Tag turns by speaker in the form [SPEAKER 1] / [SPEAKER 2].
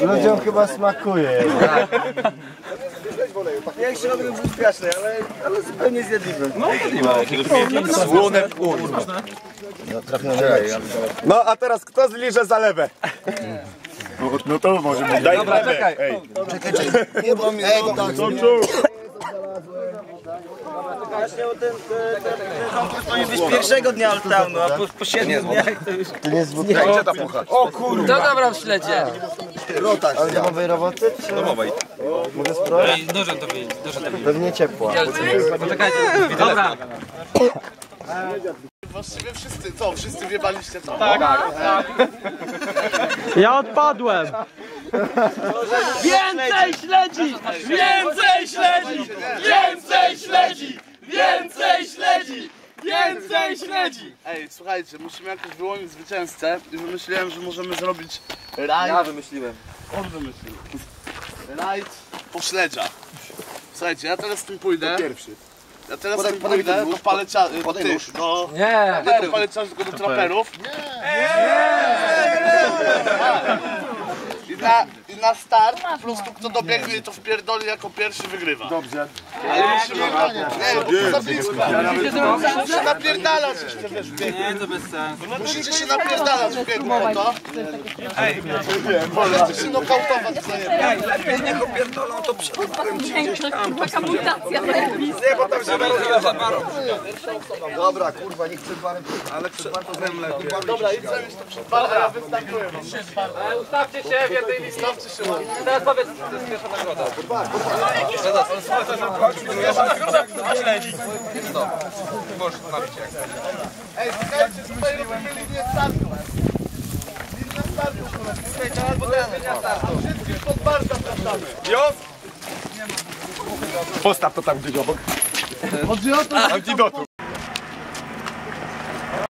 [SPEAKER 1] Ludziom chyba smakuje.
[SPEAKER 2] Ja jeszcze robię był straszny, ale, ale zupełnie zjadliwy.
[SPEAKER 3] No a teraz kto zliże zalewę? No to może być. Daj Dobra, czekaj. Ej.
[SPEAKER 2] Nie, bo mnie Ej, tak. Właśnie o ten, ten, ten, ten powinien być pierwszego dnia Old Townu, a po, po siedmiu dniach to już...
[SPEAKER 1] To nie jest wódka
[SPEAKER 4] Kto dobra w śledzie?
[SPEAKER 1] Ale domowej roboty? Czy... Domowej. Mogę spróbować?
[SPEAKER 4] Dużo to wyjdzie, dużo to wyjdzie.
[SPEAKER 1] Pewnie ciepła.
[SPEAKER 4] Poczekajcie, dobra.
[SPEAKER 3] Właściwie wszyscy, co? Wszyscy wiebaliście to?
[SPEAKER 5] Ja odpadłem!
[SPEAKER 4] Więcej śledzi! Więcej śledzi! Więcej śledzi! Więcej śledzi! Więcej śledzi!
[SPEAKER 3] Ej, słuchajcie, musimy jakoś wyłonić zwycięzcę i wymyśliłem, że możemy zrobić rajd. Ja wymyśliłem. On wymyślił. Rajd po śledziach. Słuchajcie, ja teraz z tym pójdę. Pierwszy. Ja teraz z tym pójdę do palecia... tych, do...
[SPEAKER 4] Nie!
[SPEAKER 3] Nie do paleciarzy, tylko do traperów. I na, I na start, po prostu kto dobiegnie to wpierdoli jako pierwszy wygrywa. Dobrze. Ale musimy... Nie, bo to za blisko. Musicie się napierdalać jeszcze, wiesz.
[SPEAKER 4] Nie, to bez sensu.
[SPEAKER 3] Musicie się napierdalać w biegu to. Ej, Możecie się nokautować wzajemnie.
[SPEAKER 6] Taka mutacja
[SPEAKER 1] Dobra, kurwa, niech przed barem...
[SPEAKER 3] Dobra, idź zamiast to przed barem, a ja wystartuję.
[SPEAKER 4] Ustawcie się w jednej linii.
[SPEAKER 3] Stawcie się ładnie.
[SPEAKER 4] Teraz powiedz, to jest pierwsza nagroda.
[SPEAKER 3] Ej, słuchajcie, tutaj robimy linię startu. Linia startu, słuchajcie, albo linia startu. Wszystkich pod bar zapraszamy. Już? Postaw to tam gdzieś obok. Chodzi o to, że... Antidotum.